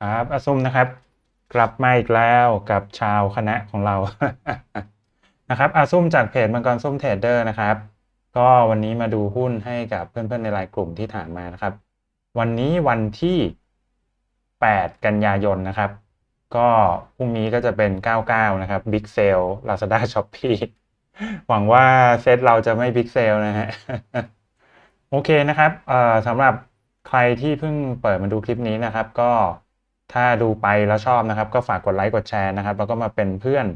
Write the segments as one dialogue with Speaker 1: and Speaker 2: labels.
Speaker 1: ครับอาซุมนะครับ กลับมาอีกแล้วกับชาวคณะของเรา นะครับอาซุมจากเพจมังกรส้มเทรดเดอร์นะครับ ก็วันนี้มาดูหุ้นให้กับเพื่อนๆในรายกลุ่มที่ถามมานะครับ วันนี้วันที่ 8 กันยายนนะครับ ก็พรุ่งนี้ก็จะเป็น 99 นะครับ Big Sale Lazada Shopee หวังว่าเซตเราจะไม่ Big Sale นะฮะโอเคนะครับเอ่อสำหรับใครที่เพิ่งเปิดมาดูคลิปนี้นะครับ ก็ ถ้าดูไปแล้วชอบนะครับ ก็ฝากกดไลค์กดแชร์นะครับ แล้วก็มาเป็นเพื่อน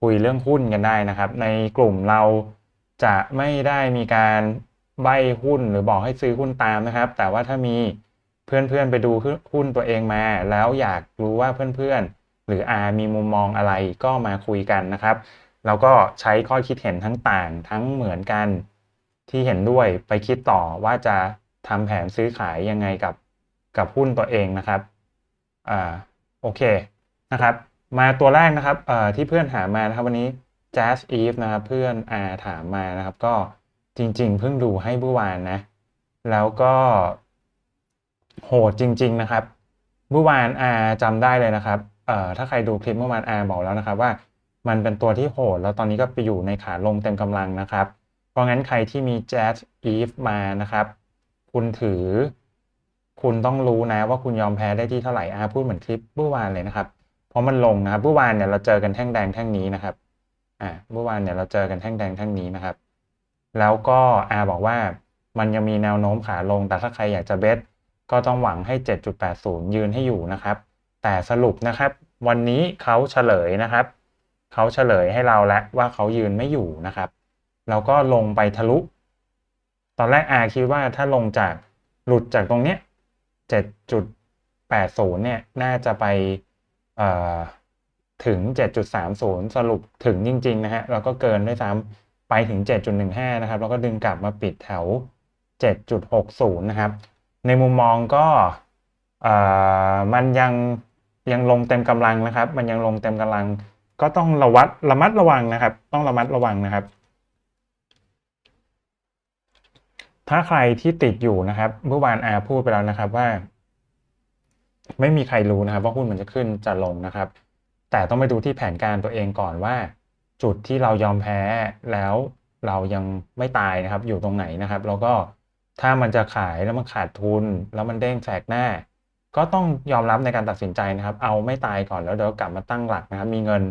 Speaker 1: คุยเรื่องหุ้นกันได้นะครับ ในกลุ่มเราจะไม่ได้มีการใบหุ้นหรือบอกให้ซื้อหุ้นตามนะครับ แต่ว่าถ้ามีเพื่อนๆไปดูหุ้นตัวเองมา แล้วอยากรู้ว่าเพื่อนๆ หรืออามีมุมมองอะไรก็มาคุยกันนะครับ แล้วก็ใช้ข้อคิดเห็นทั้งต่างทั้งเหมือนกันที่เห็นด้วยไปคิดต่อว่าจะทำแผนซื้อขายยังไงกับกับหุ้นตัวเองนะครับ อ่าโอเคนะครับมาตัวแรกนะครับที่เพื่อนถามมานะครับวันนี้ Jazz Eve นะครับเพื่อนอาถามมานะครับก็จริงๆ เพิ่งดูให้เมื่อวานนะ แล้วก็โหดจริง ๆนะครับเมื่อวานอาจำได้เลยนะครับเอ่อถ้าใครดูคลิปเมื่อวานอาบอกแล้วนะครับว่ามันเป็นตัวที่โหด แล้วตอนนี้ก็ไปอยู่ในขาลงเต็มกำลังนะครับ เพราะงั้นใครที่มี Jazz Eve มานะครับ คุณถือ คุณต้องรู้นะว่าคุณยอมแพ้ได้ที่เท่าไหร่อาพูดเหมือนคลิปเมื่อวานเลยนะครับ เพราะมันลงนะครับเมื่อวานเนี่ยเราเจอกันแท่งแดงแท่งนี้นะครับอ่าเมื่อวานเนี่ยเราเจอกันแท่งแดงแท่งนี้นะครับ แล้วก็อาบอกว่ามันยังมีแนวโน้มขาลง แต่ถ้าใครอยากจะเบสก็ต้องหวังให้ 7.80 ยืนให้อยู่นะครับ แต่สรุปนะครับ วันนี้เขาเฉลยนะครับเขาเฉลยให้เราแล้วว่าเขายืนไม่อยู่นะครับ แล้วก็ลงไปทะลุ ตอนแรกอาคิดว่าถ้าลงจากหลุดจากตรงเนี้ย 7.80 เนี่ย น่าจะไปเอ่อถึง 7.30 สรุปถึงจริง ๆ นะฮะ แล้วก็เกินด้วยซ้ำไปถึง 7.15 นะครับ แล้วก็ดึงกลับมาปิดแถว 7.60 นะครับ ในมุมมองก็มันยังยังลงเต็มกำลังนะครับ มันยังลงเต็มกำลัง ก็ต้องระวัดระมัดระวังนะครับ ต้องระมัดระวังนะครับ ถ้าใครที่ติดอยู่นะครับเมื่อวานอาพูดไปแล้วนะครับว่า ไม่มีใครรู้นะครับ ว่าหุ้นมันจะขึ้นจะลงนะครับ แต่ต้องไปดูที่แผนการตัวเองก่อนว่า จุดที่เรายอมแพ้แล้วเรายังไม่ตายนะครับ อยู่ตรงไหนนะครับ แล้วก็ถ้ามันจะขายแล้วมันขาดทุน แล้วมันเด้งแสกหน้า ก็ต้องยอมรับในการตัดสินใจนะครับ เอาไม่ตายก่อนแล้วเดี๋ยวกลับมาตั้งหลักนะครับ มีเงิน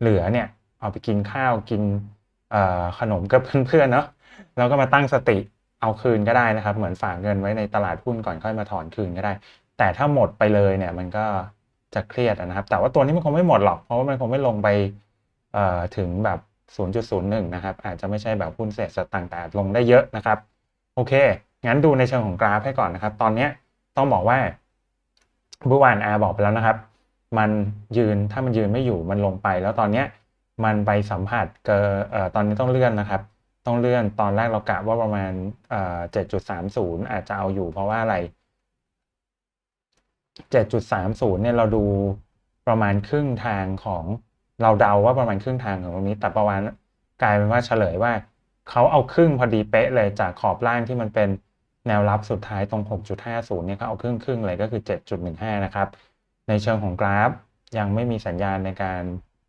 Speaker 1: เหลือเนี่ย เอาไปกินข้าวกินขนมกับเพื่อนๆเนาะแล้วก็มาตั้งสติ เอาคืนก็ได้นะครับ เหมือนฝากเงินไว้ในตลาดหุ้นก่อนค่อยมาถอนคืนก็ได้ แต่ถ้าหมดไปเลยเนี่ยมันก็จะเครียดนะครับ แต่ว่าตัวนี้มันคงไม่หมดหรอก เพราะว่ามันคงไม่ลงไปถึงแบบ 0.01 นะครับ อาจจะไม่ใช่แบบหุ้นเศษสต่างแต่ลงได้เยอะนะครับ โอเค งั้นดูในเชิงของกราฟให้ก่อนนะครับ ตอนนี้ต้องบอกว่าเมื่อวานอาบอกไปแล้วนะครับ มันยืนถ้ามันยืนไม่อยู่มันลงไป แล้วตอนนี้มันไปสัมผัสเกอตอนนี้ต้องเลื่อนนะครับ ต้องเลื่อนตอนแรกเรากะว่าประมาณเจ็ดจุดสามศูนย์อาจจะเอาอยู่เพราะว่าอะไรเจ็ดจุดสามศูนย์เนี่ยเราดูประมาณครึ่งทางของเราเดาว่าประมาณครึ่งทางของตรงนี้ แต่ประมาณกลายเป็นว่าเฉลยว่าเขาเอาครึ่งพอดีเป๊ะเลยจากขอบล่างที่มันเป็นแนวรับสุดท้ายตรง 6.50 เนี่ยเขาเอาครึ่งครึ่งเลยก็คือ 7.15 นะครับ ในเชิงของกราฟยังไม่มีสัญญาณในการ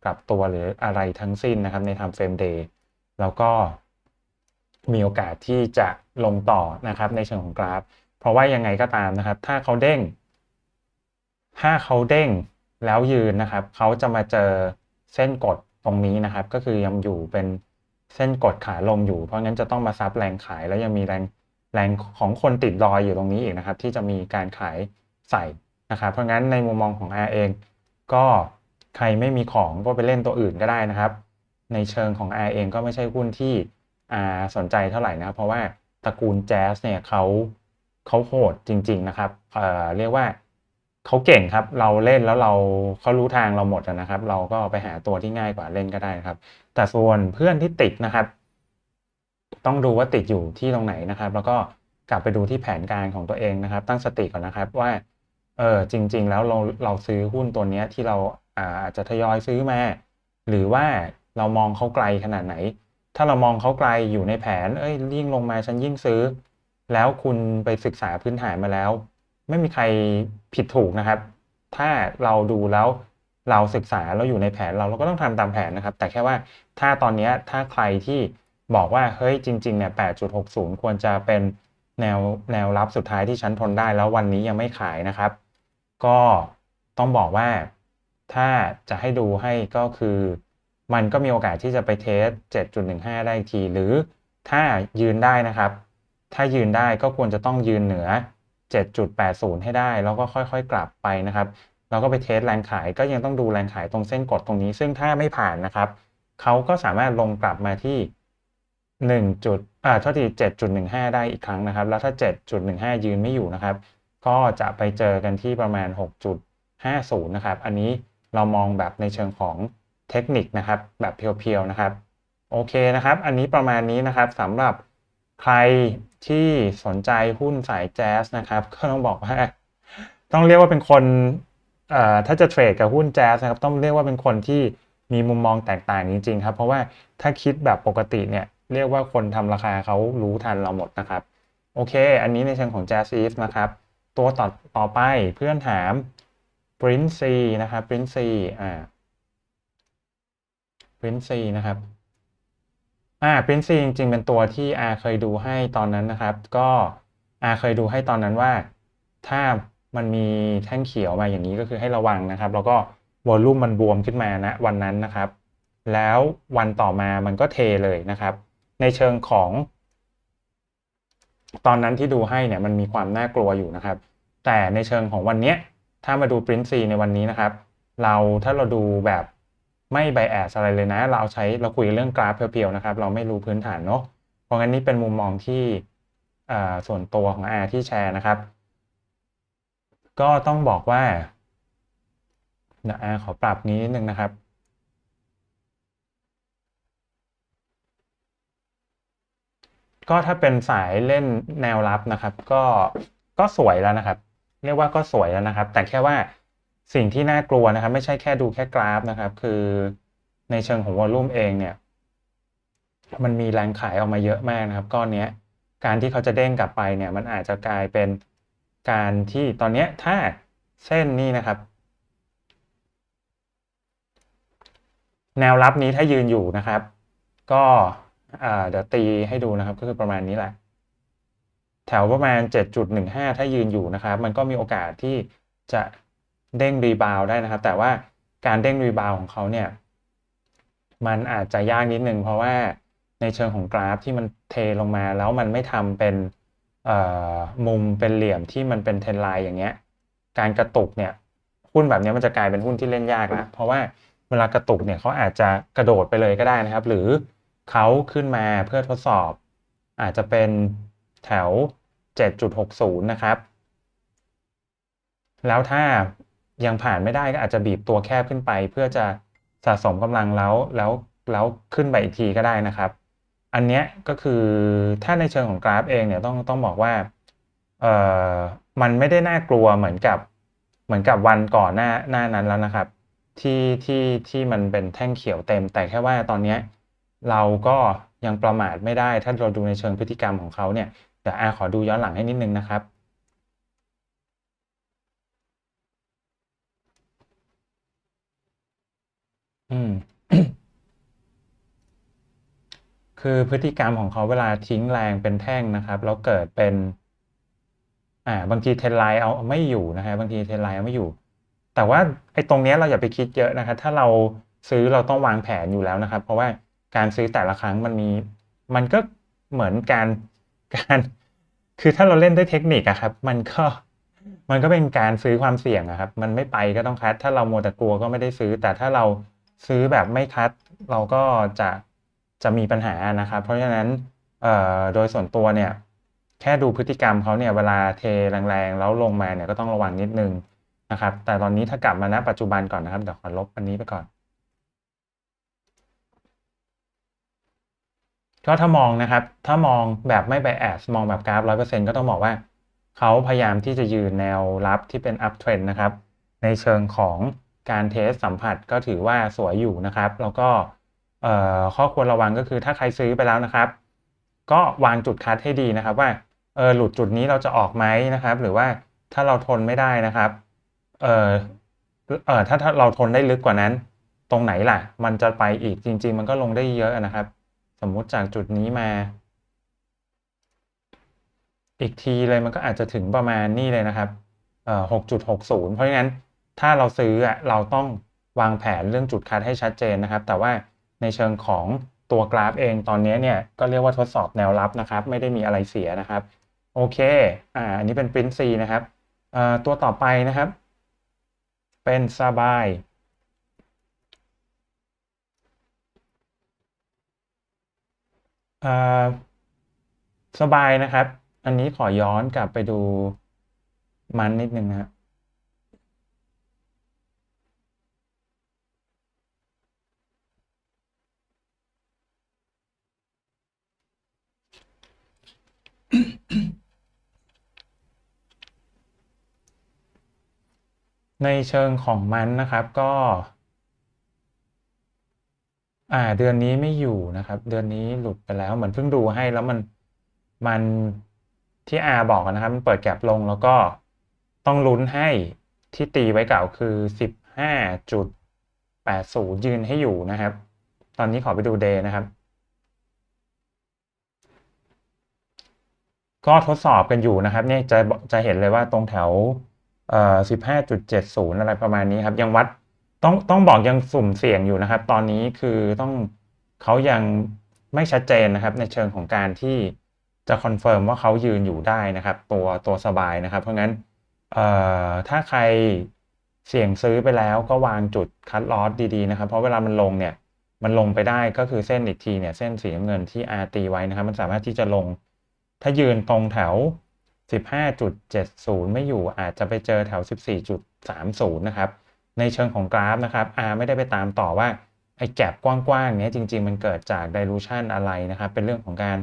Speaker 1: กลับตัวหรืออะไรทั้งสิ้นนะครับในทำเฟรมเดย์แล้วก็ มีโอกาสที่จะลงต่อนะครับในเชิงของกราฟ เพราะว่ายังไงก็ตามนะครับ ถ้าเขาเด้ง ถ้าเขาเด้งแล้วยืนนะครับ เขาจะมาเจอเส้นกดตรงนี้นะครับ ก็คือยังอยู่เป็นเส้นกดขาลงอยู่ เพราะงั้นจะต้องมาซับแรงขายแล้วยังมีแรงแรงของคนติดรอยอยู่ตรงนี้อีกนะครับ ที่จะมีการขายใส่นะครับ เพราะงั้นในมุมมองของ R เองก็ใครไม่มีของก็ไปเล่นตัวอื่นก็ได้นะครับ ในเชิงของ R เองก็ไม่ใช่หุ้นที่ สนใจเท่าไหร่นะเพราะว่าตระกูลแจ๊สเนี่ยเขาเขาโหดจริง ๆนะครับเเรียกว่าเขาเก่งครับ เราเล่นแล้วเราเขารู้ทางเราหมดนะครับ เราก็ไปหาตัวที่ง่ายกว่าเล่นก็ได้ครับ แต่ส่วนเพื่อนที่ติดนะครับ ต้องดูว่าติดอยู่ที่ตรงไหนนะครับ แล้วก็กลับไปดูที่แผนการของตัวเองนะครับ ตั้งสติก่อนนะครับว่าเออจริง ๆ แล้วเราเราซื้อหุ้นตัวนี้ที่เราอาจจะทยอยซื้อมา หรือว่าเรามองเขาไกลขนาดไหน ถ้าเรามองเขาไกลอยู่ในแผน เอ้ยยิ่งลงมาฉันยิ่งซื้อ แล้วคุณไปศึกษาพื้นฐานมาแล้ว ไม่มีใครผิดถูกนะครับ ถ้าเราดูแล้วเราศึกษาเราอยู่ในแผนเราเราก็ต้องทำตามแผนนะครับ แต่แค่ว่าถ้าตอนนี้ถ้าใครที่บอกว่าเฮ้ยจริงๆเนี่ย8.60 ควรจะเป็นแนวแนวรับสุดท้ายที่ฉันทนได้แล้ววันนี้ยังไม่ขายนะครับ ก็ต้องบอกว่าถ้าจะให้ดูให้ก็คือ มันก็มีโอกาสที่จะไปเทส 7.15 ได้อีกที หรือถ้ายืนได้นะครับ ถ้ายืนได้ก็ควรจะต้องยืนเหนือ 7.80 ให้ได้ แล้วก็ค่อยๆ กลับไปนะครับ แล้วก็ไปเทสแรงขายก็ยังต้องดูแรงขายตรงเส้นกดตรงนี้ ซึ่งถ้าไม่ผ่านนะครับ เขาก็สามารถลงกลับมาที่1จุดอ่าเท่าที่7.15 ได้อีกครั้งนะครับ แล้วถ้า 7.15 ยืนไม่อยู่นะครับ ก็จะไปเจอกันที่ประมาณ 6.50 นะครับ อันนี้เรามองแบบในเชิงของ เทคนิคนะครับ แบบเพียวๆนะครับ โอเคนะครับ อันนี้ประมาณนี้นะครับสำหรับใครที่สนใจหุ้นสายแจ๊สนะครับ ก็ต้องบอกว่า ต้องเรียกว่าเป็นคนถ้าจะเทรดกับหุ้นแจ๊สนะครับ ต้องเรียกว่าเป็นคนที่มีมุมมองแตกต่างจริงๆครับ เพราะว่าถ้าคิดแบบปกติเนี่ย เรียกว่าคนทำราคาเขารู้ทันเราหมดนะครับ โอเค อันนี้ในเชิงของ Jazz Eve นะครับ ตัวต่อต่อไปเพื่อนถาม Print C นะครับ Print C อ่า Print C นะครับอ่า Print C จริงๆ เป็นตัวที่อาเคยดูให้ตอนนั้นนะครับ ก็อาเคยดูให้ตอนนั้นว่า ถ้ามันมีแท่งเขียวมาอย่างนี้ก็คือให้ระวังนะครับ แล้วก็วอลลุ่มมันบวมขึ้นมานะวันนั้นนะครับ แล้ววันต่อมามันก็เทเลยนะครับ ในเชิงของ ตอนนั้นที่ดูให้เนี่ยมันมีความน่ากลัวอยู่นะครับ แต่ในเชิงของวันนี้ถ้ามาดู Print C ในวันนี้นะครับ เราถ้าเราดูแบบ ไม่ไบแอสอะไรเลยนะ เราใช้เราคุยเรื่องกราฟเพียวๆนะครับ เราไม่รู้พื้นฐานเนาะเพราะงั้นนี่เป็นมุมมองที่ส่วนตัวของอาที่แชร์นะครับ ก็ต้องบอกว่าเดี๋ยวอาขอปรับนี้นิดนึงนะครับก็ถ้าเป็นสายเล่นแนวรับนะครับ ก็ก็สวยแล้วนะครับ เรียกว่าก็สวยแล้วนะครับ แต่แค่ว่า สิ่งที่น่ากลัวนะครับไม่ใช่แค่ดูแค่กราฟนะครับ คือในเชิงของวอลลุ่มเองเนี่ย มันมีแรงขายออกมาเยอะมากนะครับ ก้อนนี้การที่เขาจะเด้งกลับไปเนี่ย มันอาจจะกลายเป็นการที่ตอนนี้ถ้าเส้นนี้นะครับ แนวรับนี้ถ้ายืนอยู่นะครับ ก็เดี๋ยวตีให้ดูนะครับ ก็คือประมาณนี้แหละ แถวประมาณ 7.15 ถ้ายืนอยู่นะครับ มันก็มีโอกาสที่จะ เด้งรีบาวได้นะครับ แต่ว่าการเด้งรีบาวของเขาเนี่ย มันอาจจะยากนิดนึงเพราะว่าในเชิงของกราฟที่มันเทลงมาแล้วมันไม่ทำเป็นมุมเป็นเหลี่ยมที่มันเป็นเทนไลน์อย่างเงี้ย การกระตุกเนี่ยหุ้นแบบนี้มันจะกลายเป็นหุ้นที่เล่นยากล้วเพราะว่าเวลากระตุกเนี่ยเขาอาจจะกระโดดไปเลยก็ได้นะครับ หรือเขาขึ้นมาเพื่อทดสอบ อาจจะเป็นแถว 7.60 นะครับ แล้วถ้า ยังผ่านไม่ได้ก็อาจจะบีบตัวแคบขึ้นไป เพื่อจะสะสมกำลังแล้วแล้วแล้วขึ้นไปอีกทีก็ได้นะครับ อันนี้ก็คือถ้าในเชิงของกราฟเองเนี่ยต้องต้องบอกว่าเอ่อมันไม่ได้น่ากลัวเหมือนกับเหมือนกับวันก่อนหน้าหน้านั้นแล้วนะครับ ที่ที่ที่มันเป็นแท่งเขียวเต็ม แต่แค่ว่าตอนนี้เราก็ยังประมาทไม่ได้ถ้าเราดูในเชิงพฤติกรรมของเขาเนี่ยเดี๋ยวอาขอดูย้อนหลังให้นิดนึงนะครับ อืม คือพฤติกรรมของเขาเวลาทิ้งแรงเป็นแท่งนะครับ แล้วเกิดเป็น อ่า บางทีเทนไลน์เอาไม่อยู่นะครับบางทีเทนไลน์เอาไม่อยู่ แต่ว่าไอ้ตรงนี้เราอย่าไปคิดเยอะนะครับถ้าเราซื้อเราต้องวางแผนอยู่แล้วนะครับ เพราะว่าการซื้อแต่ละครั้งมันมี มันก็เหมือนการการ คือถ้าเราเล่นด้วยเทคนิคอะครับ มันก็มันก็เป็นการซื้อความเสี่ยงอะครับ มันไม่ไปก็ต้องคัด ถ้าเราโมแต่กลัวก็ไม่ได้ซื้อ แต่ถ้าเรา ซื้อแบบไม่คัดเราก็จะจะมีปัญหานะครับ เพราะฉะนั้นโดยส่วนตัวเนี่ยแค่ดูพฤติกรรมเขาเนี่ยเวลาเทแรงๆแล้วลงมาเนี่ยก็ต้องระวังนิดนึงนะครับ แต่ตอนนี้ถ้ากลับมาณปัจจุบันก่อนนะครับเดี๋ยวขอลบอันนี้ไปก่อนก็ถ้ามองนะครับ ถ้ามองแบบไม่ไบแอสมองแบบกราฟร้อยเปอร์เซ็นก็ต้องบอกว่า เขาพยายามที่จะยืนแนวรับที่เป็น up trend นะครับ ในเชิงของ การเทสสัมผัสก็ถือว่าสวยอยู่นะครับ แล้วก็ข้อควรระวังก็คือถ้าใครซื้อไปแล้วนะครับ ก็วางจุดคัดให้ดีนะครับ ว่าเออหลุดจุดนี้เราจะออกไหมนะครับ หรือว่าถ้าเราทนไม่ได้นะครับเออเออถ้าถ้าเราทนได้ลึกกว่านั้น ตรงไหนล่ะ มันจะไปอีกจริง ๆ มันก็ลงได้เยอะนะครับ สมมุติจากจุดนี้มา อีกทีเลยมันก็อาจจะถึงประมาณนี่เลยนะครับเอ่อ6.60เพราะฉะนั้น ถ้าเราซื้อเราต้องวางแผนเรื่องจุดคัดให้ชัดเจนนะครับ แต่ว่าในเชิงของตัวกราฟเองตอนนี้เนี่ยก็เรียกว่าทดสอบแนวรับนะครับ ไม่ได้มีอะไรเสียนะครับโอเคอ่าอันนี้เป็น print C นะครับตัวต่อไปนะครับ เป็นสบายสบายนะครับ อันนี้ขอย้อนกลับไปดูมันนิดนึงนะครับ ในเชิงของมันนะครับก็อ่าเดือนนี้ไม่อยู่นะครับ เดือนนี้หลุดไปแล้วเหมือนเพิ่งดูให้แล้วมันมันที่อาบอกนะครับ มันเปิดแก็บลงแล้วก็ต้องลุ้นให้ที่ตีไว้เก่าคือสิบห้าจุดแปดศูนย์ยืนให้อยู่นะครับ ตอนนี้ขอไปดูเดย์นะครับ ก็ทดสอบกันอยู่นะครับเนี่ยจะจะเห็นเลยว่าตรงแถวเอ่อสิบห้าจุดเจ็ดศูนย์อะไรประมาณนี้ครับ ยังวัดต้องต้องบอกยังสุ่มเสี่ยงอยู่นะครับ ตอนนี้คือต้องเขายังไม่ชัดเจนนะครับ ในเชิงของการที่จะคอนเฟิร์มว่าเขายืนอยู่ได้นะครับ ตัวตัวสบายนะครับ เพราะงั้นเอ่อถ้าใครเสี่ยงซื้อไปแล้วก็วางจุดคัดลอสดีๆนะครับ เพราะเวลามันลงเนี่ยมันลงไปได้ก็คือเส้นอีกทีเนี่ยเส้นสีน้ำเงินที่ R ตีไว้นะครับ มันสามารถที่จะลง ถ้ายืนตรงแถว 15.70 ไม่อยู่อาจจะไปเจอแถว 14.30 นะครับ ในเชิงของกราฟนะครับ R ไม่ได้ไปตามต่อว่าไอ้แก็บกว้างๆเนี้ยจริง ๆ มันเกิดจาก dilution อะไรนะครับ เป็นเรื่องของการ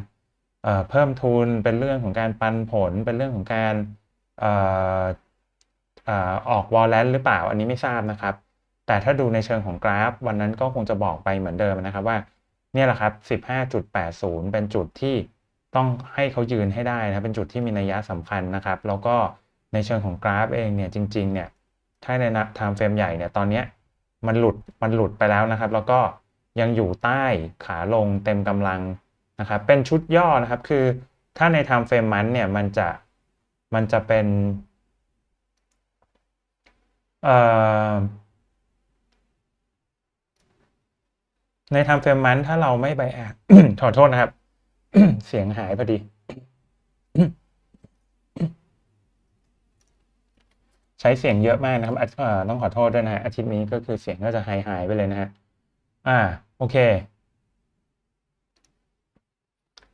Speaker 1: เเพิ่มทุน เป็นเรื่องของการปันผล เป็นเรื่องของการออเอ่อออกวอลเลนหรือเปล่า อันนี้ไม่ทราบนะครับ แต่ถ้าดูในเชิงของกราฟ วันนั้นก็คงจะบอกไปเหมือนเดิมนะครับว่าเนี่ยแหละครับ 15.80 เป็นจุดที่ ต้องให้เขายืนให้ได้นะเป็นจุดที่มีนัยยะสำคัญนะครับ แล้วก็ในเชิงของกราฟเองเนี่ยจริงๆเนี่ยถ้าในนับ time frame ใหญ่เนี่ยตอนนี้มันหลุดมันหลุดไปแล้วนะครับ แล้วก็ยังอยู่ใต้ขาลงเต็มกำลังนะครับเป็นชุดย่อนะครับคือถ้าใน time frame มันเนี่ยมันจะมันจะเป็นเอ่อใน time frame มันถ้าเราไม่ไปแอดขอโทษนะครับ เสียงหายพอดี ใช้เสียงเยอะมากนะครับอาเอ่อต้องขอโทษด้วยนะฮะอาทิตย์นี้ก็คือเสียงก็จะหายหายไปเลยนะฮะอ่า โอเค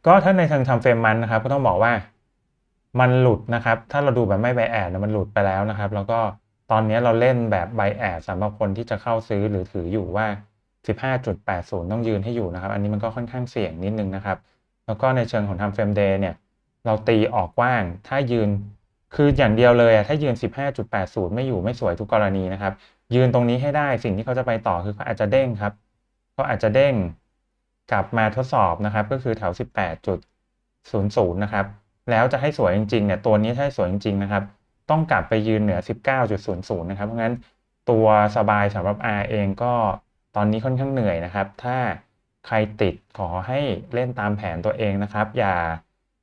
Speaker 1: ก็ถ้าในทางทำเฟรมมันนะครับ ก็ต้องบอกว่ามันหลุดนะครับ ถ้าเราดูแบบไม่ไบแอดมันหลุดไปแล้วนะครับ แล้วก็ตอนนี้เราเล่นแบบไบแอดสำหรับคนที่จะเข้าซื้อหรือถืออยู่ว่า 15.80 ต้องยืนให้อยู่นะครับ อันนี้มันก็ค่อนข้างเสี่ยงนิดนึงนะครับ แล้วก็ในเชิงของทำเฟรมเดย์เนี่ยเราตีออกกว้าง ถ้ายืนคืออย่างเดียวเลยอะถ้ายืน 15.80 ไม่อยู่ไม่สวยทุกกรณีนะครับ ยืนตรงนี้ให้ได้สิ่งที่เขาจะไปต่อคือเขาอาจจะเด้งครับเขาอาจจะเด้งกลับมาทดสอบนะครับ ก็คือแถว 18.00 นะครับ แล้วจะให้สวยจริงๆเนี่ยตัวนี้ถ้าให้สวยจริงๆนะครับ ต้องกลับไปยืนเหนือ 19.00 นะครับ เพราะงั้นตัวสบายสำหรับ R เองก็ตอนนี้ค่อนข้างเหนื่อยนะครับ ถ้า ใครติดขอให้เล่นตามแผนตัวเองนะครับ อย่า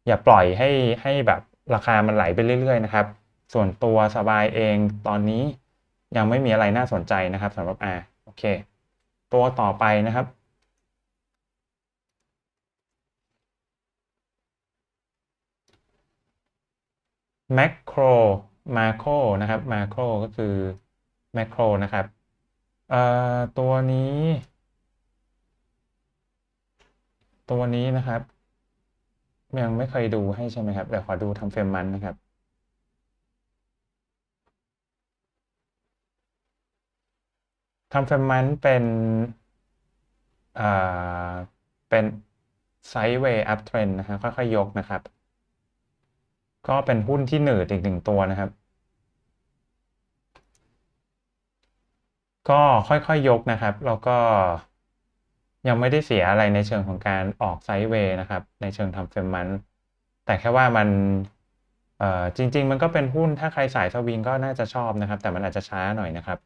Speaker 1: อย่าปล่อยให้ให้แบบราคามันไหลไปเรื่อย ๆ นะครับ ส่วนตัวสบายเองตอนนี้ยังไม่มีอะไรน่าสนใจนะครับสำหรับ R โอเค ตัวต่อไปนะครับแม c โครมาโครนะครับมาโครก็คือแม c โครนะครับเอ่อตัวนี้ ตัวนี้นะครับยังไม่เคยดูให้ใช่ไหมครับเดี๋ยวขอดูทำเฟรมมันนะครับ ทำเฟรมมันเป็นอ่าเป็นไซด์เวย์อัพเทรนนะครับค่อยๆยกนะครับ ก็เป็นหุ้นที่หนืดอีกหนึ่งตัวนะครับ ก็ค่อยๆยกนะครับ แล้วก็ ยังไม่ได้เสียอะไรในเชิงของการออกไซด์เวย์นะครับ ในเชิงทำเฟรมมันแต่แค่ว่ามันจริง ๆ มันก็เป็นหุ้นถ้าใครสายสวิงก็น่าจะชอบนะครับ แต่มันอาจจะช้าหน่อยนะครับ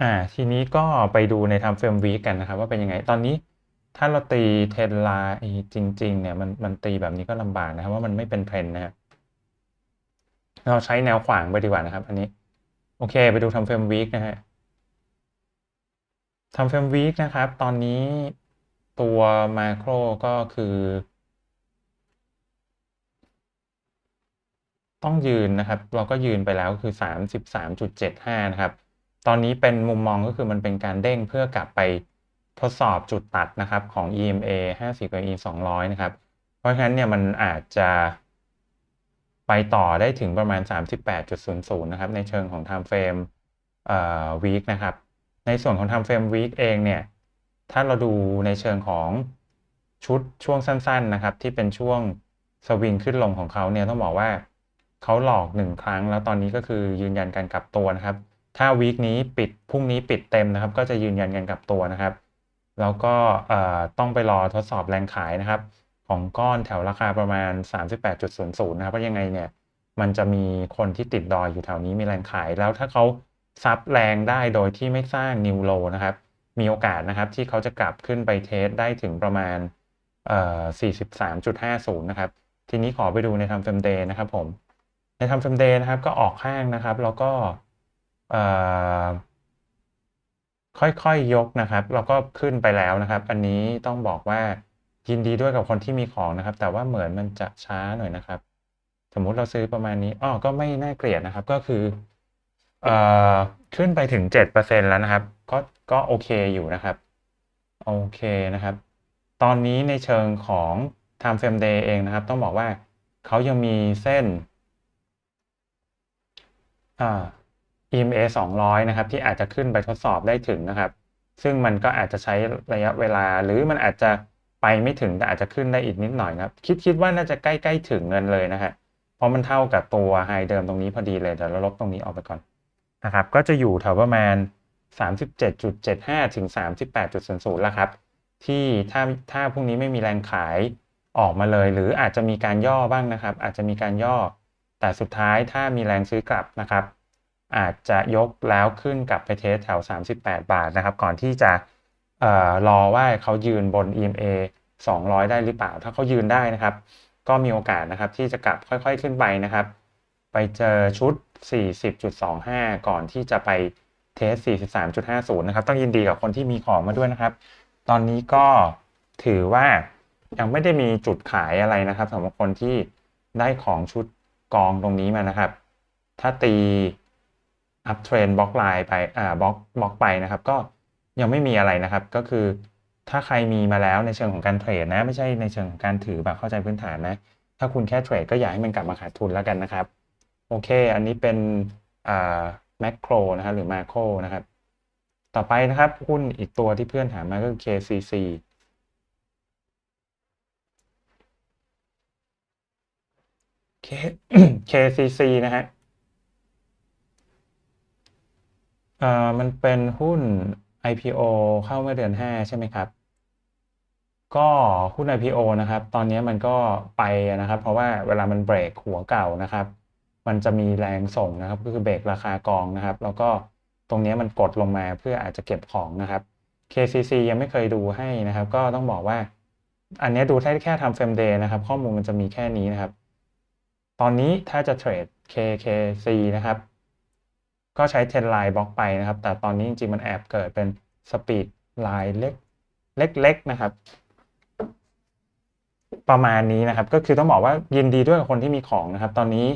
Speaker 1: อ่าทีนี้ก็ไปดูในทำเฟรมวีกันนะครับ ว่าเป็นยังไงตอนนี้ถ้าเราตีเทนไลน์จริง ๆ เนี่ยมันมันตีแบบนี้ก็ลำบากนะครับว่ามันไม่เป็นเทรนนะครับเราใช้แนวขวางไปดีกว่านะครับ อันนี้ โอเค ไปดู Time Frame Week นะฮะ Time Frame Week นะครับ ตอนนี้ตัว Macro ก็คือ ต้องยืนนะครับ เราก็ยืนไปแล้วคือ 33.75 นะครับ ตอนนี้เป็นมุมมองก็คือมันเป็นการเด้งเพื่อกลับไปทดสอบจุดตัดนะครับของ EMA 50 กับ E 200 นะครับ เพราะฉะนั้นเนี่ยมันอาจจะ ไปต่อได้ถึงประมาณ 38.00 นะครับ ในเชิงของ Time Frame เอ่อ Week นะครับ ในส่วนของ Time Frame Week เองเนี่ย ถ้าเราดูในเชิงของชุดช่วงสั้น ๆ นะครับ ที่เป็นช่วงสวิงขึ้นลงของเขาเนี่ยต้องบอกว่าเขาหลอก1ครั้ง แล้วตอนนี้ก็คือยืนยันการกลับตัวนะครับ ถ้าวีคนี้ปิดพรุ่งนี้ปิดเต็มนะครับ ก็จะยืนยันการกลับตัวนะครับ แล้วก็ต้องไปรอทดสอบแรงขายนะครับ ของก้อนแถวราคาประมาณ 38.00นะครับเพราะยังไงเนี่ยมันจะมีคนที่ติดดอยอยู่แถวนี้มีแรงขายแล้วถ้าเขาซับแรงได้โดยที่ไม่สร้างนิวโลนะครับ มีโอกาสนะครับที่เขาจะกลับขึ้นไปเทสได้ถึงประมาณเอ่อ43.50 นะครับ ทีนี้ขอไปดูในทำเฟรมเดย์นะครับผม ในทำเฟรมเดย์นะครับก็ออกข้างนะครับ แล้วก็เอ่อค่อยๆยกนะครับ แล้วก็ขึ้นไปแล้วนะครับ อันนี้ต้องบอกว่า ยินดีด้วยกับคนที่มีของนะครับ แต่ว่าเหมือนมันจะช้าหน่อยนะครับ สมมุติเราซื้อประมาณนี้อ้อก็ไม่น่าเกลียดนะครับ ก็คือเอ่อขึ้นไปถึง7%แล้วนะครับ ก็ก็โอเคอยู่นะครับ โอเคนะครับ ตอนนี้ในเชิงของ Time Frame Day เองนะครับ ต้องบอกว่าเขายังมีเส้นอ่า EMA 200 นะครับ ที่อาจจะขึ้นไปทดสอบได้ถึงนะครับ ซึ่งมันก็อาจจะใช้ระยะเวลาหรือมันอาจจะ ไปไม่ถึงแต่อาจจะขึ้นได้อีกนิดหน่อยนะครับ คิดคิดว่าน่าจะใกล้ๆถึงเงินเลยนะฮะเพราะมันเท่ากับตัวไฮเดิมตรงนี้พอดีเลยเดี๋ยวเราลบตรงนี้ออกไปก่อนนะครับ ก็จะอยู่แถวประมาณ 37.75 ถึง 38.00แล้วครับ ที่ถ้าถ้าพรุ่งนี้ไม่มีแรงขายออกมาเลย หรืออาจจะมีการย่อบ้างนะครับ อาจจะมีการย่อ แต่สุดท้ายถ้ามีแรงซื้อกลับนะครับ อาจจะยกแล้วขึ้นกลับไปเทสแถว 38 บาทนะครับ ก่อนที่จะ รอว่าเขายืนบน EMA 200 ได้หรือเปล่า ถ้าเขายืนได้นะครับ ก็มีโอกาสนะครับที่จะกลับค่อยๆขึ้นไปนะครับ ไปเจอชุด 40.25 ก่อนที่จะไปเทส 43.50 นะครับ ต้องยินดีกับคนที่มีของมาด้วยนะครับ ตอนนี้ก็ถือว่ายังไม่ได้มีจุดขายอะไรนะครับสำหรับคนที่ได้ของชุดกองตรงนี้มานะครับ ถ้าตีอัพเทรนบล็อกไลน์ไปอ่าบล็อกบล็อกไปนะครับ ก็ ยังไม่มีอะไรนะครับ ก็คือถ้าใครมีมาแล้วในเชิงของการเทรดนะ ไม่ใช่ในเชิงของการถือแบบเข้าใจพื้นฐานนะ ถ้าคุณแค่เทรดก็อย่าให้มันกลับมาขาดทุนแล้วกันนะครับ โอเค อันนี้เป็นแมคโครนะครับหรือมาโครนะครับ ต่อไปนะครับหุ้นอีกตัวที่เพื่อนถามมาก็คือ KCC K KCC นะฮะเอ่อมันเป็นหุ้น IPO เข้าเมื่อเดือน 5 ใช่ไหมครับ ก็หุ้น IPO นะครับ ตอนนี้มันก็ไปนะครับ เพราะว่าเวลามันเบรกหัวเก่านะครับ มันจะมีแรงส่งนะครับ ก็คือเบรกราคากองนะครับ แล้วก็ตรงนี้มันกดลงมาเพื่ออาจจะเก็บของนะครับ KCC ยังไม่เคยดูให้นะครับ ก็ต้องบอกว่า อันนี้ดูได้แค่ทำเฟรมเดย์นะครับ ข้อมูลมันจะมีแค่นี้นะครับ ตอนนี้ถ้าจะเทรด KKC นะครับ ก็ใช้เทนไลน์บล็อกไปนะครับ แต่ตอนนี้จริงๆ มันแอบเกิดเป็นสปีดไลน์เล็กเล็กๆนะครับ ประมาณนี้นะครับ ก็คือต้องบอกว่ายินดีด้วยกับคนที่มีของนะครับ ตอนนี้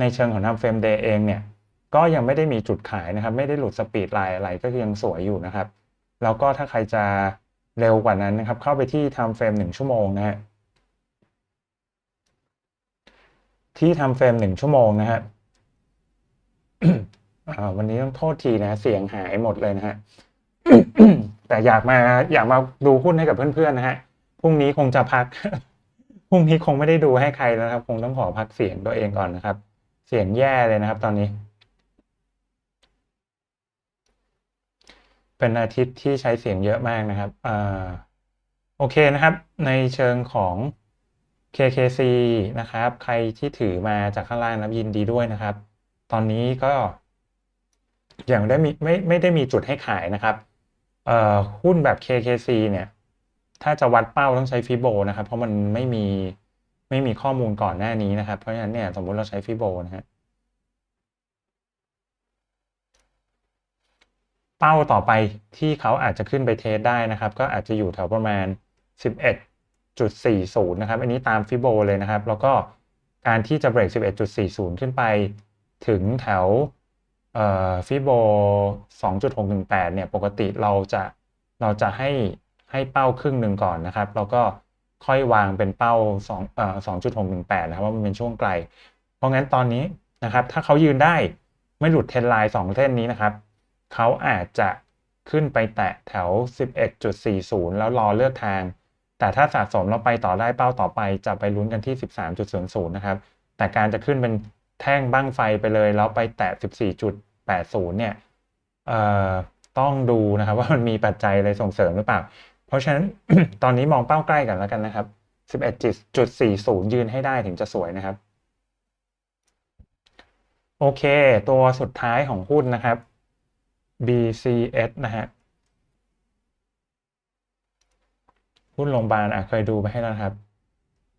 Speaker 1: ในเชิงของทำเฟรมเดย์เองเนี่ย ก็ยังไม่ได้มีจุดขายนะครับ ไม่ได้หลุดสปีดไลน์อะไรก็คือยังสวยอยู่นะครับ แล้วก็ถ้าใครจะเร็วกว่านั้นนะครับ เข้าไปที่ time frame 1ชั่วโมงนะฮะที่ time frame 1ชั่วโมงนะ วันนี้ต้องโทษทีนะเสียงหายหมดเลยนะฮะแต่อยากมาอยากมาดูหุ้นให้กับเพื่อนๆนะฮะพรุ่งนี้คงจะพักพรุ่งนี้คงไม่ได้ดูให้ใครแล้วครับ คงต้องขอพักเสียงตัวเองก่อนนะครับ เสียงแย่เลยนะครับ ตอนนี้ เป็นอาทิตย์ที่ใช้เสียงเยอะมากนะครับอ่าโอเคนะครับ ในเชิงของ KKC นะครับ ใครที่ถือมาจากข้างล่างนะยินดีด้วยนะครับ ตอนนี้ก็ ย่างได้มีไม่ไม่ได้มีจุดให้ขายนะครับเอ่อหุ้นแบบ KKC เนี่ย ถ้าจะวัดเป้าต้องใช้ฟิโบนะครับ เพราะมันไม่มีไม่มีข้อมูลก่อนหน้านี้นะครับ เพราะฉะนั้นเนี่ยสมมุติเราใช้ฟิโบนะฮะเป้าต่อไปที่เขาอาจจะขึ้นไปเทสได้นะครับ ก็อาจจะอยู่แถวประมาณ 11.40 นะครับ อันนี้ตามฟิโบเลยนะครับ แล้วก็การที่จะเบรก 11.40 ขึ้นไปถึงแถว ฟิโบ2.618เนี่ยปกติเราจะเราจะให้ให้เป้าครึ่งหนึ่งก่อนนะครับแล้วก็ค่อยวางเป็นเป้า2เอ่อ2.618นะครับว่ามันเป็นช่วงไกล เพราะงั้นตอนนี้นะครับ ถ้าเขายืนได้ไม่หลุดเทนไลน์2เส้นนี้นะครับเขาอาจจะขึ้นไปแตะแถว 11.40 แล้วรอเลือกทาง แต่ถ้าสะสมเราไปต่อได้เป้าต่อไปจะไปลุ้นกันที่ 13.00 นะครับ แต่การจะขึ้นเป็นแท่งบั้งไฟไปเลย แล้วไปแตะ 80 เนี่ยต้องดูนะครับว่ามันมีปัจจัยอะไรส่งเสริมหรือเปล่า เพราะฉะนั้นตอนนี้มองเป้าใกล้กันแล้วกันนะครับ 11.40 ยืนให้ได้ถึงจะสวยนะครับ โอเค ตัวสุดท้ายของหุ้นนะครับ BCS นะฮะหุ้นโรงพยาบาลอะเคยดูไปให้แล้วครับ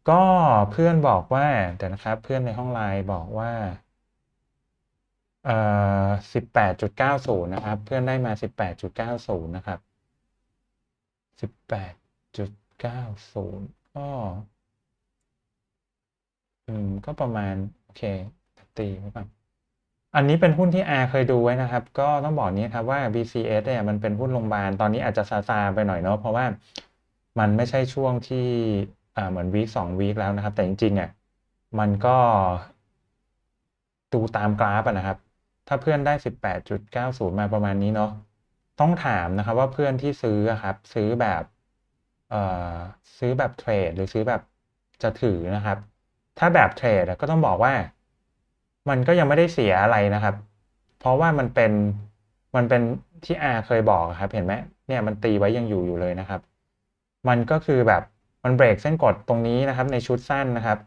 Speaker 1: ก็เพื่อนบอกว่าเดี๋ยวนะครับ เพื่อนในห้องไลน์บอกว่า สิบแปดจุดเก้าศูนย์นะครับ เพื่อนได้มาสิบแปดจุดเก้าศูนย์นะครับสิบแปดจุดเก้าศูนย์ก็อืมก็ประมาณ โอเคตีไว้ก่อนอันนี้เป็นหุ้นที่ R เคยดูไว้นะครับ ก็ต้องบอกนี้ครับว่า BCS เนี่ยมันเป็นหุ้นโรงพยาบาลตอนนี้อาจจะซาซาไปหน่อยเนาะเพราะว่ามันไม่ใช่ช่วงที่อ่าเหมือนวีคสองวีคแล้วนะครับ แต่จริงๆอะมันก็ดูตามกราฟอะนะครับ ถ้าเพื่อนได้ 18.90 มาประมาณนี้เนาะต้องถามนะครับว่าเพื่อนที่ซื้อครับซื้อแบบเอ่อซื้อแบบเทรดหรือซื้อแบบจะถือนะครับ ถ้าแบบเทรดก็ต้องบอกว่า มันก็ยังไม่ได้เสียอะไรนะครับ เพราะว่ามันเป็นมันเป็นที่อาเคยบอกครับ เห็นไหมเนี่ยมันตีไว้ยังอยู่อยู่เลยนะครับ มันก็คือแบบมันเบรกเส้นกดตรงนี้นะครับ ในชุดสั้นนะครับ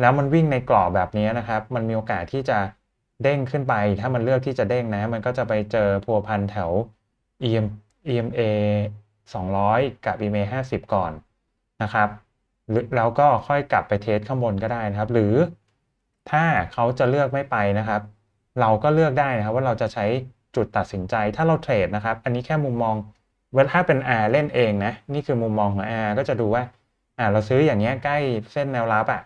Speaker 1: แล้วมันวิ่งในกรอบแบบนี้นะครับ มันมีโอกาสที่จะ เด้งขึ้นไป ถ้ามันเลือกที่จะเด้งนะ มันก็จะไปเจอพัวพันแถว EM EMA 200 กับ EMA 50 ก่อนนะครับแล้วก็ค่อยกลับไปเทสข้างบนก็ได้นะครับ หรือถ้าเขาจะเลือกไม่ไปนะครับ เราก็เลือกได้นะครับ ว่าเราจะใช้จุดตัดสินใจถ้าเราเทรดนะครับ อันนี้แค่มุมมองเวลาถ้าเป็น R เล่นเองนะ นี่คือมุมมองของ R ก็จะดูว่าอ่าเราซื้ออย่างเงี้ยใกล้เส้นแนวรับอะ่ะ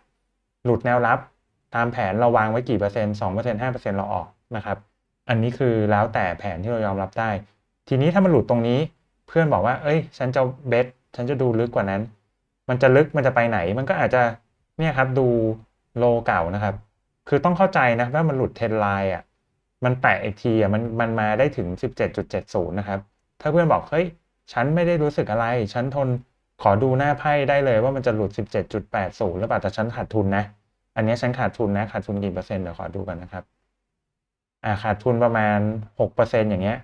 Speaker 1: หลุดแนวรับ ตามแผนเราวางไว้กี่เปอร์เซ็นต์สองเปอร์เซ็นต์ห้าเปอร์เซ็นต์เราออกนะครับ อันนี้คือแล้วแต่แผนที่เรายอมรับได้ ทีนี้ถ้ามันหลุดตรงนี้เพื่อนบอกว่า เอ้ย ฉันจะเบสฉันจะดูลึกกว่านั้น มันจะลึกมันจะไปไหน มันก็อาจจะเนี่ยครับดูโลเก่านะครับ คือต้องเข้าใจนะว่ามันหลุดเทรนไลน์อะมันแตะอีกทีอะมันมันมาได้ถึง 17.70 นะครับ ถ้าเพื่อนบอก เฮ้ย ฉันไม่ได้รู้สึกอะไร ฉันทนขอดูหน้าไพ่ได้เลยว่ามันจะหลุด 17.80 หรือเปล่าแต่ฉันขาดทุนนะ อันนี้ฉันขาดทุนนะขาดทุนกี่เปอร์เซ็นต์เดี๋ยวขอดูกันนะครับอ่าขาดทุนประมาณ6%อร์เซ็นอย่างเงี้ย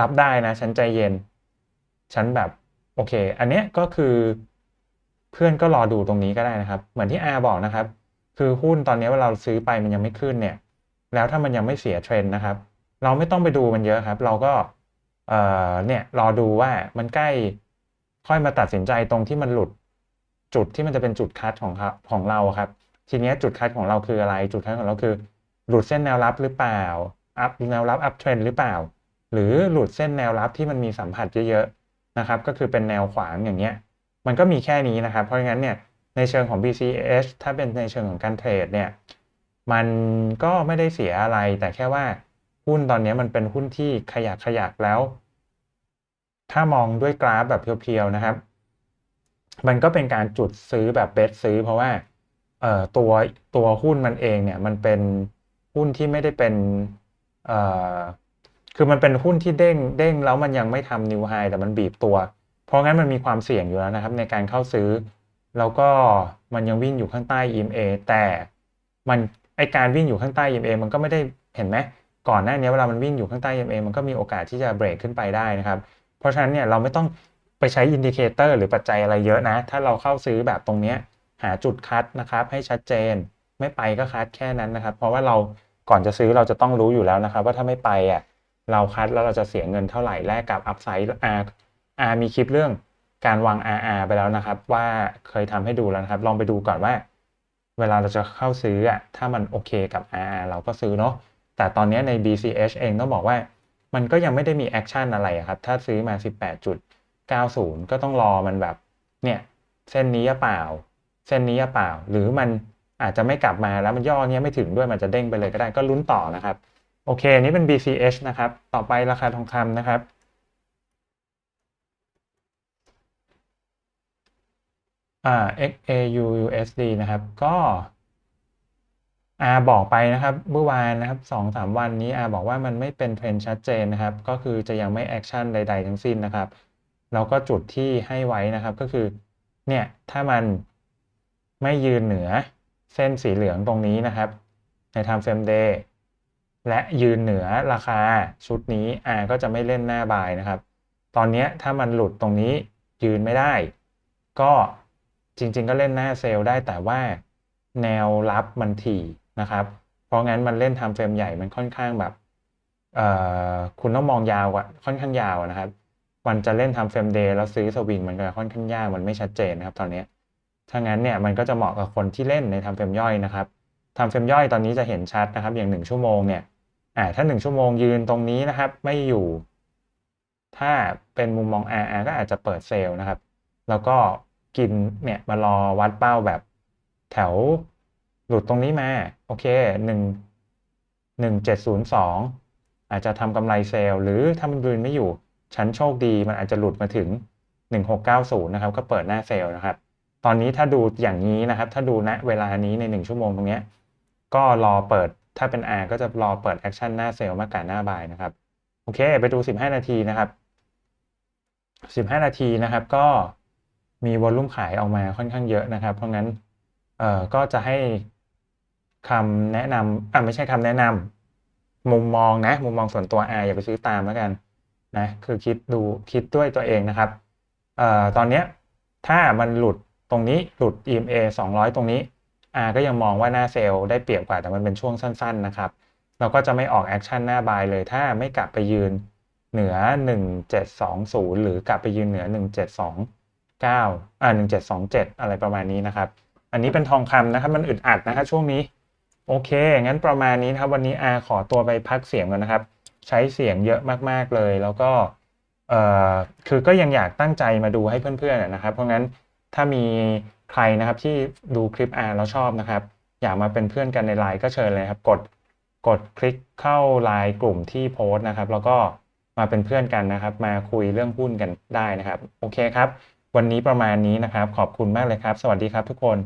Speaker 1: รับได้นะ ฉันใจเย็น ฉันแบบโอเค อันเนี้ยก็คือ เพื่อนก็รอดูตรงนี้ก็ได้นะครับ เหมือนที่อาบอกนะครับ คือหุ้นตอนนี้เวลาซื้อไปมันยังไม่ขึ้นเนี่ย แล้วถ้ามันยังไม่เสียเทรนด์นะครับ เราไม่ต้องไปดูมันเยอะครับ เราก็เอ่อเนี่ยรอดูว่ามันใกล้ค่อยมาตัดสินใจตรงที่มันหลุดจุดที่มันจะเป็นจุดคัดของของเราครับ ทีนี้จุดคัดของเราคืออะไร จุดคัดของเราคือ หลุดเส้นแนวรับหรือเปล่า อัพแนวรับอัพเทรนหรือเปล่า หรือหลุดเส้นแนวรับที่มันมีสัมผัสเยอะๆนะครับ ก็คือเป็นแนวขวางอย่างเงี้ย มันก็มีแค่นี้นะครับ เพราะงั้นเนี่ยในเชิงของ BCH ถ้าเป็นในเชิงของการเทรดเนี่ย มันก็ไม่ได้เสียอะไร แต่แค่ว่าหุ้นตอนนี้มันเป็นหุ้นที่ขยักขยักแล้ว ถ้ามองด้วยกราฟแบบเพียวๆนะครับ มันก็เป็นการจุดซื้อแบบเบสซื้อ เพราะว่า ตัวตัวหุ้นมันเองเนี่ยมันเป็นหุ้นที่ไม่ได้เป็นคือมันเป็นหุ้นที่เด้งเด้งแล้วมันยังไม่ทำนิวไฮแต่มันบีบตัว เพราะงั้นมันมีความเสี่ยงอยู่แล้วนะครับ ในการเข้าซื้อ แล้วก็มันยังวิ่งอยู่ข้างใต้ EMA แต่มันไอการวิ่งอยู่ข้างใต้ EMA มันก็ไม่ได้เห็นไหมก่อนหน้านี้เวลามันวิ่งอยู่ข้างใต้ EMA มันก็มีโอกาสที่จะเบรกขึ้นไปได้นะครับ เพราะฉะนั้นเนี่ยเราไม่ต้องไปใช้อินดิเคเตอร์หรือปัจจัยอะไรเยอะนะ ถ้าเราเข้าซื้อแบบตรงเนี้ย หาจุดคัดนะครับ ให้ชัดเจนไม่ไปก็คัดแค่นั้นนะครับ เพราะว่าเราก่อนจะซื้อเราจะต้องรู้อยู่แล้วนะครับ ว่าถ้าไม่ไปอะเราคัดแล้วเราจะเสียเงินเท่าไหร่แลกกับอัพไซด์ R R มีคลิปเรื่องการวาง RR ไปแล้วนะครับ ว่าเคยทำให้ดูแล้วนะครับ ลองไปดูก่อนว่า เวลาเราจะเข้าซื้ออะถ้ามันโอเคกับ RR เราก็ซื้อเนาะแต่ตอนนี้ใน BCH เองต้องบอกว่ามันก็ยังไม่ได้มีแอคชั่นอะไรครับ ถ้าซื้อมา 18.90 ก็ต้องรอมันแบบ เนี่ย เส้นนี้เปล่า เส้นนี้หรือเปล่า หรือมันอาจจะไม่กลับมาแล้วมันย่อเนี้ยไม่ถึงด้วยมันจะเด้งไปเลยก็ได้ก็ลุ้นต่อนะครับ โอเคนี้เป็น BCH นะครับ ต่อไปราคาทองคำนะครับอ่า XAU USD นะครับ ก็อาบอกไปนะครับเมื่อวานนะครับสองสามวันนี้อาบอกว่ามันไม่เป็นเทรนชัดเจนนะครับ ก็คือจะยังไม่แอคชั่นใด ๆ ทั้งสิ้นนะครับ แล้วก็จุดที่ให้ไว้นะครับก็คือเนี่ยถ้ามัน ไม่ยืนเหนือเส้นสีเหลืองตรงนี้นะครับ ใน time frame day และยืนเหนือราคาชุดนี้อาก็จะไม่เล่นหน้าบายนะครับ ตอนนี้ถ้ามันหลุดตรงนี้ยืนไม่ได้ ก็จริงๆ ก็เล่นหน้าเซลล์ได้แต่ว่าแนวรับมันถี่นะครับ เพราะงั้นมันเล่นทำเฟรมใหญ่มันค่อนข้างแบบเอ่อคุณต้องมองยาวอะค่อนข้างยาวนะครับ มันจะเล่นทำเฟรมเดย์แล้วซื้อสวิงมันก็ค่อนข้างยากมันไม่ชัดเจนนะครับตอนนี้ ถ้างั้นเนี่ยมันก็จะเหมาะกับคนที่เล่นในทำเฟรมย่อยนะครับทำเฟรมย่อยตอนนี้จะเห็นชัดนะครับ อย่างหนึ่งชั่วโมงเนี่ยอ่าถ้าหนึ่งชั่วโมงยืนตรงนี้นะครับ ไม่อยู่ ถ้าเป็นมุมมอง RR ก็อาจจะเปิดเซลล์นะครับ แล้วก็กินเนี่ยมารอวัดเป้าแบบแถวหลุดตรงนี้มา โอเคหนึ่งหนึ่งเจ็ดศูนย์สองอาจจะทำกำไรเซลล์ หรือถ้ามันยืนไม่อยู่ ชั้นโชคดีมันอาจจะหลุดมาถึง1690นะครับ ก็เปิดหน้าเซลล์นะครับ ตอนนี้ถ้าดูอย่างนี้นะครับ ถ้าดูณเวลานี้ใน 1 ชั่วโมงตรงนี้ก็รอเปิดถ้าเป็น R ก็จะรอเปิดแอคชั่นหน้าเซลล์มากกว่าหน้าบายนะครับ โอเค ไปดู 15 นาทีนะครับ 15 นาทีนะครับ ก็มีวอลลุ่มขายออกมาค่อนข้างเยอะนะครับ เพราะงั้นเอ่อก็จะให้คำแนะนำอะไม่ใช่คำแนะนำมุมมองนะ มุมมองส่วนตัว R อย่าไปซื้อตามแล้วกันนะคือคิดดูคิดด้วยตัวเองนะครับเอ่อตอนเนี้ยถ้ามันหลุด ตรงนี้หลุด EMA 200 ตรงนี้ R ก็ยังมองว่าหน้าเซลล์ได้เปรียบกว่าแต่มันเป็นช่วงสั้น ๆ นะครับ เราก็จะไม่ออกแอคชั่นหน้าบายเลย ถ้าไม่กลับไปยืนเหนือ 1720 หรือกลับไปยืนเหนือ 1729อ่า1727 อะไรประมาณนี้นะครับ อันนี้เป็นทองคำนะครับ มันอึดอัดนะครับช่วงนี้ โอเค งั้นประมาณนี้นะครับ วันนี้อาขอตัวไปพักเสียงก่อนนะครับ ใช้เสียงเยอะมากๆเลย แล้วก็ เอ่อ คือก็ยังอยากตั้งใจมาดูให้เพื่อนๆนะครับ เพราะงั้น ถ้ามีใครนะครับที่ดูคลิปอาแล้วชอบนะครับ อยากมาเป็นเพื่อนกันในไลน์ก็เชิญเลยครับ กดกดคลิกเข้าไลน์กลุ่มที่โพสต์นะครับ แล้วก็มาเป็นเพื่อนกันนะครับ มาคุยเรื่องหุ้นกันได้นะครับ โอเคครับ วันนี้ประมาณนี้นะครับ ขอบคุณมากเลยครับ สวัสดีครับทุกคน